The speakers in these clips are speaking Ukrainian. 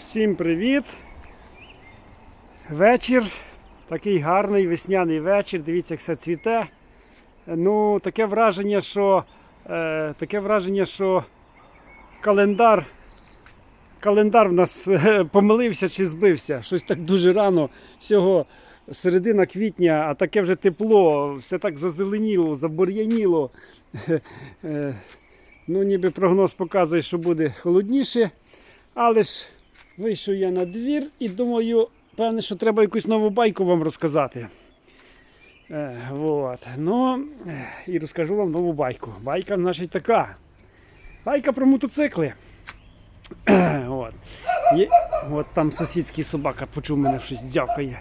Всім привіт! Вечір. Такий гарний весняний вечір. Дивіться, як все цвіте. Ну, таке враження, що е, таке враження, що календар. Календар в нас е, помилився чи збився. Щось так дуже рано. Всього середина квітня, а таке вже тепло, все так зазеленіло, забур'яніло. Е, Ну, ніби прогноз показує, що буде холодніше. Але ж вийшов я на двір і думаю, певне, що треба якусь нову байку вам розказати. Е, вот. Ну, е, і розкажу вам нову байку. Байка, значить, така. Байка про мотоцикли. от. Є, от там сусідський собака почув мене щось дзявкає.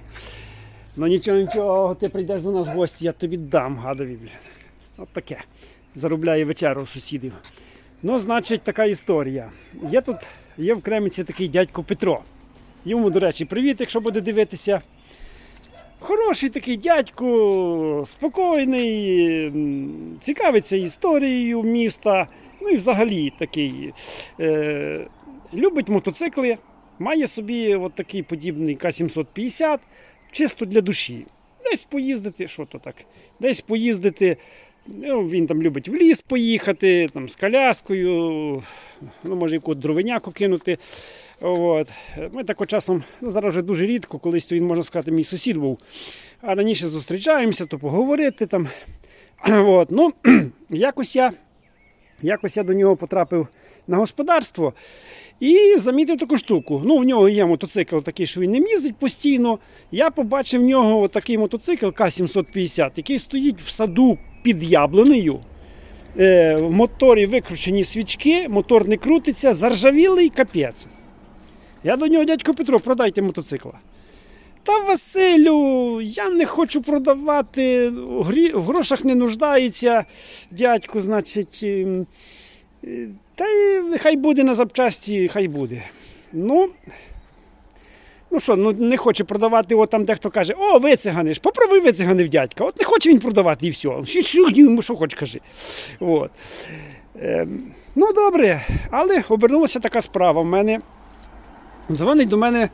Ну нічого, нічого, ти прийдеш до нас в гості, я тобі дам, гадові. От таке. Заробляє вечеру у сусідів. Ну, значить, така історія. Є тут, є в Креміці такий дядько Петро. Йому, до речі, привіт, якщо буде дивитися. Хороший такий дядько, спокійний, цікавиться історією міста. Ну і взагалі такий. Е, любить мотоцикли, має собі от такий подібний К-750, чисто для душі. Десь поїздити, що то так, десь поїздити. Ну, він там любить в ліс поїхати, там, з коляскою, ну, може яку дровиняку кинути. От. Ми так часом, ну зараз вже дуже рідко, колись то він, можна сказати, мій сусід був. А раніше зустрічаємося, то поговорити там. От. Ну, якось я, якось я до нього потрапив на господарство і замітив таку штуку. Ну, в нього є мотоцикл такий, що він не їздить постійно. Я побачив в нього такий мотоцикл К-750, який стоїть в саду під яблунею. Е, в моторі викручені свічки, мотор не крутиться, заржавілий капець. Я до нього, дядько Петро, продайте мотоцикла. Та Василю, я не хочу продавати, в грошах не нуждається, дядько, значить. ем, е, Та й хай буде на запчасті, хай буде. Ну, ну що, ну не хоче продавати, от там дехто каже, о, вициганиш, попробуй вициганив дядька. От не хоче він продавати і все. Йому що хоч кажи. От. Ем, ну, добре, але обернулася така справа. В мене дзвонить до мене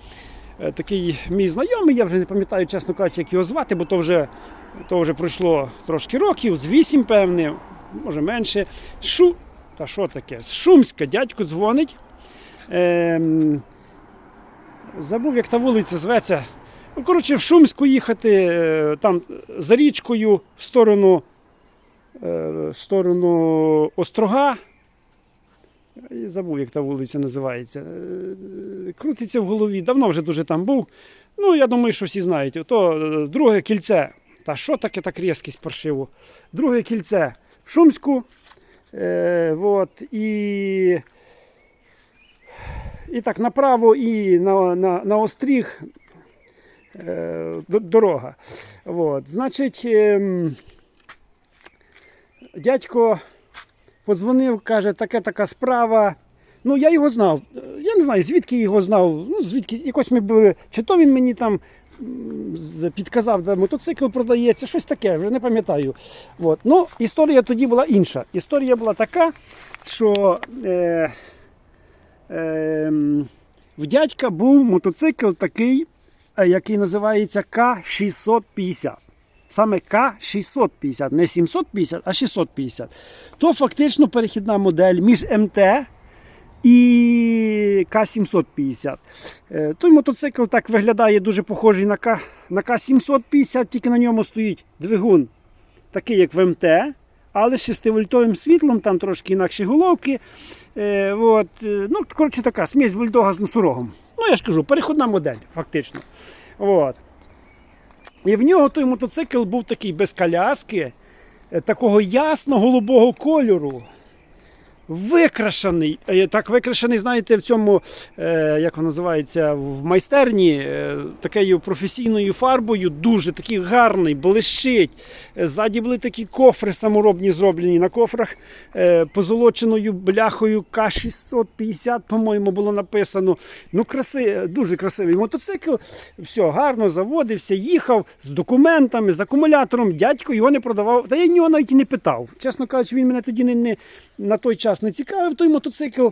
е, такий мій знайомий, я вже не пам'ятаю, чесно кажучи, як його звати, бо то вже, то вже пройшло трошки років, з вісім, певне, може менше. Шу, та що таке? З Шумська дядько дзвонить. Ем, забув, як та вулиця зветься. Ну, коротше, в Шумську їхати, е, там за річкою в сторону, е, в сторону Острога. Я забув, як та вулиця називається. Е, Крутиться в голові. Давно вже дуже там був. Ну, я думаю, що всі знають. То друге кільце. Та що таке так різкість паршиво? Друге кільце в Шумську. Е, вот, і, і так направо і на, на, на остріг е, дорога. Вот, значить, ем, дядько подзвонив, каже, таке така справа. Ну, я його знав. Е, Я не знаю, звідки його знав. Ну, звідки якось ми були. Чи то він мені там підказав, де мотоцикл продається, щось таке, вже не пам'ятаю. От. Ну, історія тоді була інша. Історія була така, що е, е, в дядька був мотоцикл такий, е, який називається К650. Саме К650, не 750, а 650. То фактично перехідна модель між МТ і К750. Е, Той мотоцикл так виглядає дуже похожий на, К, на К750, тільки на ньому стоїть двигун, такий як в МТ, але з 6-вольтовим світлом, там трошки інакші головки. Е, от, е, ну, коротше, така смесь бульдога з носорогом. Ну, я ж кажу, переходна модель, фактично. От. І в нього той мотоцикл був такий без коляски, е, такого ясно голубого кольору. Викрашений, Е, так викрашений, знаєте, в цьому, е, як воно називається, в майстерні, е, такою професійною фарбою, дуже такий гарний, блищить. Ззаді були такі кофри саморобні зроблені на кофрах, позолоченою бляхою К650, по-моєму, було написано. Ну, краси, дуже красивий мотоцикл. Все, гарно заводився, їхав з документами, з акумулятором. Дядько його не продавав. Та я нього навіть і не питав. Чесно кажучи, він мене тоді не, не, на той час не цікавив той мотоцикл.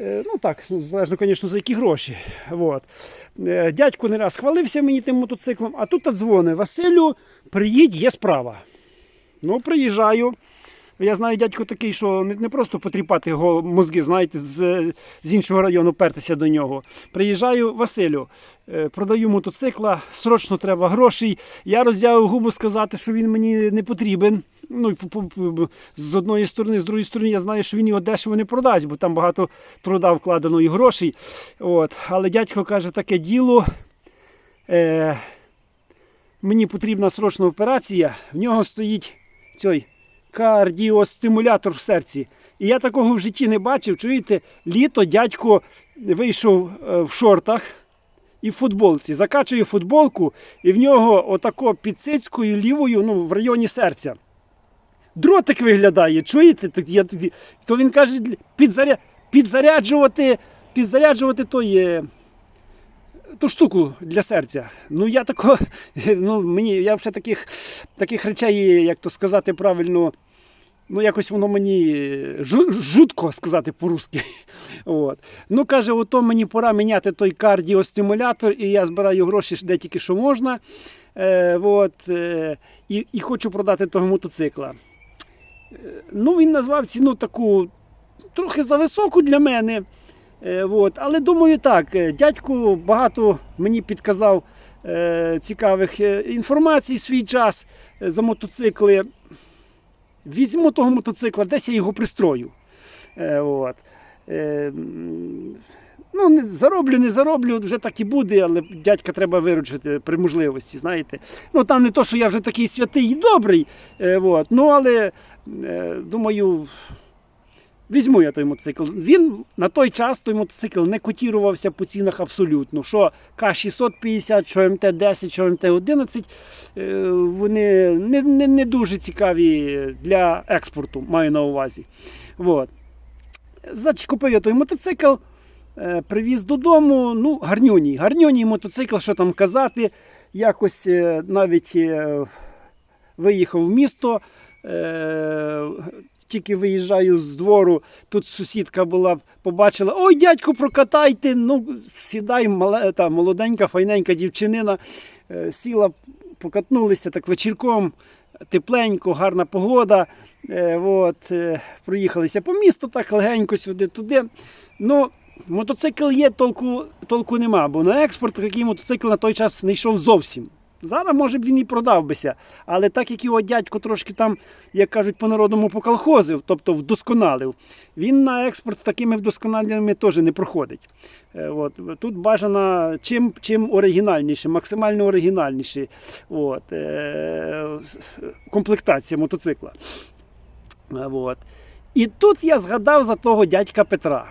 Е, Ну так, залежно, звісно, за які гроші. От. Е, Дядько не раз хвалився мені тим мотоциклом, а тут дзвонить Василю, приїдь, є справа. Ну, приїжджаю. Я знаю, дядько такий, що не, просто потріпати його мозги, знаєте, з, з іншого району пертися до нього. Приїжджаю Василю, е, продаю мотоцикла, срочно треба грошей. Я роззявив губу сказати, що він мені не потрібен. Ну, з одної сторони, з другої сторони, я знаю, що він його дешево не продасть, бо там багато труда вкладено і грошей. От. Але дядько каже, таке діло. Е, мені потрібна срочна операція. В нього стоїть цей кардіостимулятор в серці. І я такого в житті не бачив. Чуєте, літо дядько вийшов е, в шортах і в футболці. Закачує футболку, і в нього отако під цицькою лівою, ну, в районі серця. Дротик виглядає, чуєте? Я, то він каже, підзаря, підзаряджувати, підзаряджувати той, е, ту штуку для серця. Ну я тако, ну мені, я вже таких, таких речей, як то сказати правильно, ну якось воно мені жутко сказати по-русски. От. Ну каже, ото мені пора міняти той кардіостимулятор, і я збираю гроші де тільки що можна. Е, от, е, і, і хочу продати того мотоцикла. Е, Ну, він назвав ціну таку трохи зависоку для мене. Е, от. Але думаю, так, е, дядько багато мені підказав е, цікавих інформацій свій час за мотоцикли. Візьму того мотоцикла, десь я його пристрою. От. Ну, не зароблю, не зароблю, вже так і буде, але дядька треба виручити при можливості, знаєте. Ну там не то, що я вже такий святий і добрий, е, от, ну але е, думаю, візьму я той мотоцикл. Він на той час той мотоцикл не котірувався по цінах абсолютно. Що К650, що МТ-10, що МТ-11, е, вони не, не, не дуже цікаві для експорту, маю на увазі. От. Значить, купив я той мотоцикл, е, привіз додому. Ну, гарнюній. Гарнюній мотоцикл, що там казати. Якось е, навіть виїхав в місто. Тільки виїжджаю з двору, тут сусідка була, побачила: ой, дядько, прокатайте. Ну, сідай, мале, та, молоденька, файненька дівчинина. Е, Сіла, покатнулися так вечірком, тепленько, гарна погода. Е, от, е, проїхалися по місту, так легенько сюди-туди. Ну, мотоцикл є, толку, толку нема, бо на експорт такий мотоцикл на той час не йшов зовсім. Зараз, може б, він і продав бися. Але так як його дядько трошки там, як кажуть, по-народному поколхозив, тобто вдосконалив, він на експорт з такими вдосконаленнями теж не проходить. Е, От. Тут бажано чим, чим оригінальніше, максимально оригінальніше от, е, комплектація мотоцикла. Е, От. І тут я згадав за того дядька Петра.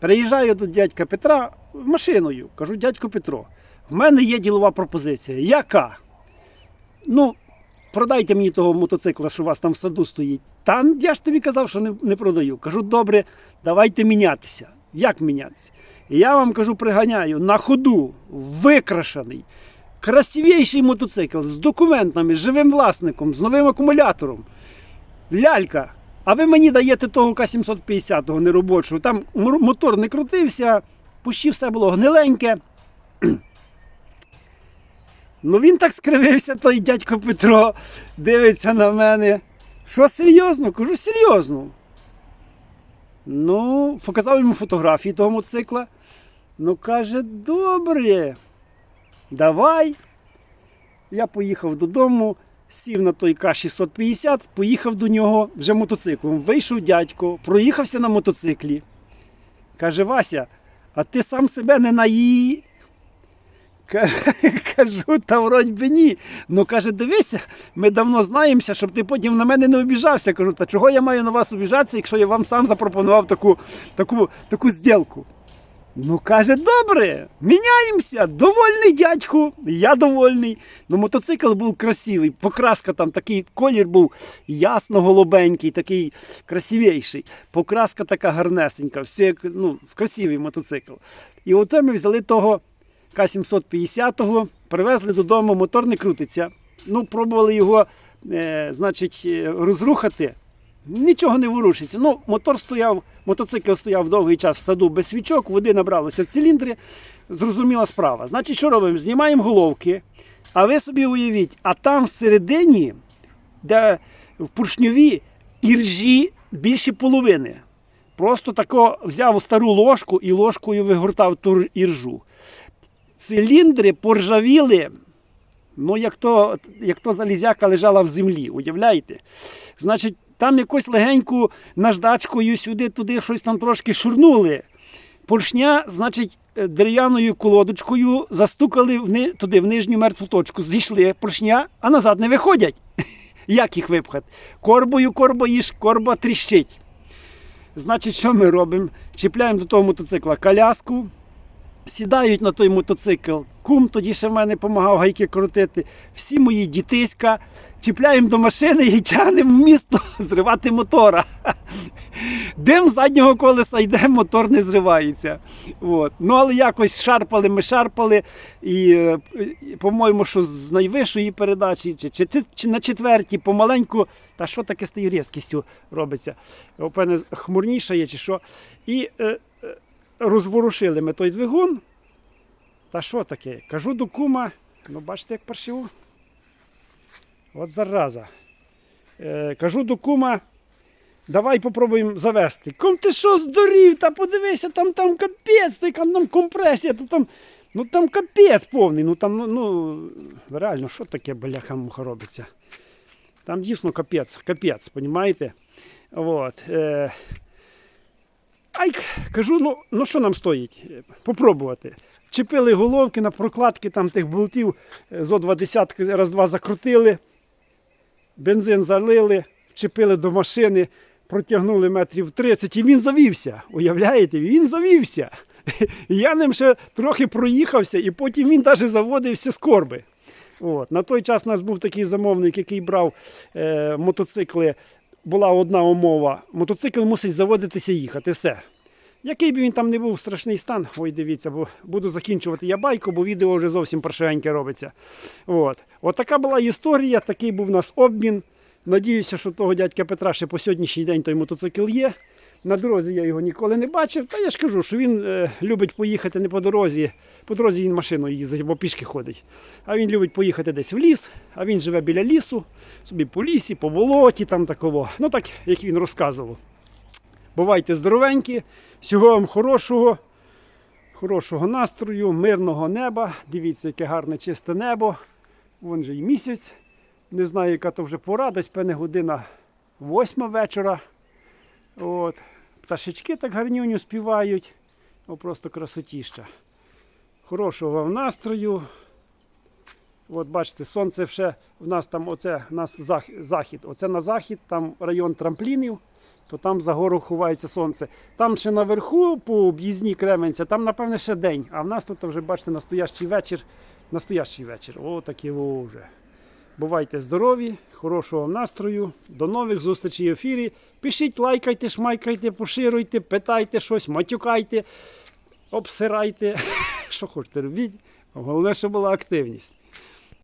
Приїжджаю до дядька Петра машиною. Кажу, дядько Петро, в мене є ділова пропозиція. Яка? Ну, продайте мені того мотоцикла, що у вас там в саду стоїть. Та я ж тобі казав, що не, не продаю. Кажу, добре, давайте мінятися. Як мінятися? Я вам кажу, приганяю на ходу, викрашений, красивіший мотоцикл з документами, з живим власником, з новим акумулятором. Лялька. А ви мені даєте того К-750 неробочого. Там мотор не крутився, пущі все було гниленьке. Ну він так скривився, той дядько Петро, дивиться на мене. Що серйозно? Кажу, серйозно. Ну, показав йому фотографії того мотоцикла. Ну, каже, добре. Давай. Я поїхав додому, сів на той К-650, поїхав до нього вже мотоциклом. Вийшов дядько, проїхався на мотоциклі. Каже, Вася, а ти сам себе не наї. Кажу, та вроді би ні. Ну каже, дивися, ми давно знаємося, щоб ти потім на мене не обіжався. Кажу, та чого я маю на вас обіжатися, якщо я вам сам запропонував таку, таку, таку зділку? Ну, каже, добре, міняємося. Довольний дядьку, я довольний. Ну, мотоцикл був красивий, покраска там такий колір був ясно-голубенький, такий красивіший. Покраска така гарнесенька, все, ну, красивий мотоцикл. І от ми взяли того К-750, привезли додому, мотор не крутиться. Ну, пробували його, е, значить, е, розрухати. Нічого не ворушиться. Ну, мотор стояв Мотоцикл стояв довгий час в саду без свічок, води набралося в циліндри. Зрозуміла справа. Значить, що робимо? Знімаємо головки. А ви собі уявіть, а там всередині, де в поршньові іржі більше половини. Просто тако взяв стару ложку і ложкою вигортав ту іржу. Циліндри поржавіли, ну як то, як то залізяка лежала в землі, уявляєте? Значить, там якось легеньку наждачкою сюди-туди щось там трошки шурнули. Поршня, значить, е, дерев'яною колодочкою застукали в туди, в нижню мертву точку. Зійшли поршня, а назад не виходять. Як їх випхати? Корбою корбоїш, корба тріщить. Значить, що ми робимо? Чіпляємо до того мотоцикла коляску, сідають на той мотоцикл. Кум тоді ще в мене допомагав гайки крутити. Всі мої дітиська, чіпляємо до машини і тягнемо в місто зривати мотора. Дим заднього колеса йде, мотор не зривається. От. Ну, але якось шарпали, ми шарпали. І, е, по-моєму, що з найвищої передачі, чи, чи, чи, на четвертій, помаленьку, та що таке з тією різкістю робиться? Мене хмурніше є, чи що. І е, розворушили ми той двигун. Та що таке? Кажу до кума, ну бачите, як паршиво. От зараза. Е, кажу до кума, давай попробуємо завести. Кум, ти що здурів? Та подивися, там там капець, та яка там компресія, то там, ну там капець повний. Ну там, ну, ну реально, що таке бляха-муха робиться? Там дійсно капець, капець, понімаєте? От. Е, Ай, кажу, ну, ну що нам стоїть? Попробувати. Чепили головки на прокладки там тих болтів, е, зо два десятки, раз-два закрутили, бензин залили, чепили до машини, протягнули метрів 30 і він завівся. Уявляєте, він завівся. Я ним ще трохи проїхався, і потім він навіть заводився з корби. От. На той час у нас був такий замовник, який брав е, мотоцикли. Була одна умова: мотоцикл мусить заводитися і їхати. Все. Який би він там не був страшний стан, ой, дивіться, бо буду закінчувати я байку, бо відео вже зовсім паршивеньке робиться. От. От така була історія, такий був у нас обмін. Надіюся, що того дядька Петра ще по сьогоднішній день той мотоцикл є. На дорозі я його ніколи не бачив. Та я ж кажу, що він е, любить поїхати не по дорозі. По дорозі він машиною їздить, бо пішки ходить. А він любить поїхати десь в ліс, а він живе біля лісу, собі по лісі, по болоті, там такого. Ну так, як він розказував. Бувайте здоровенькі, всього вам хорошого, хорошого настрою, мирного неба. Дивіться, яке гарне чисте небо. Вон же і місяць. Не знаю, яка то вже пора, десь певне година восьма вечора. От. Пташечки так гарнюню співають. О, просто красотіща. Хорошого вам настрою. От бачите, сонце вже в нас там оце нас зах- захід. Оце на захід, там район трамплінів, то там за гору ховається сонце. Там ще наверху, по об'їзні Кременця, там, напевне, ще день. А в нас тут вже, бачите, настоящий вечір. Настоящий вечір. О, такі о, вже. Бувайте здорові, хорошого вам настрою. До нових зустрічей в ефірі. Пишіть, лайкайте, шмайкайте, поширюйте, питайте щось, матюкайте, обсирайте. Що хочете робіть. Головне, щоб була активність.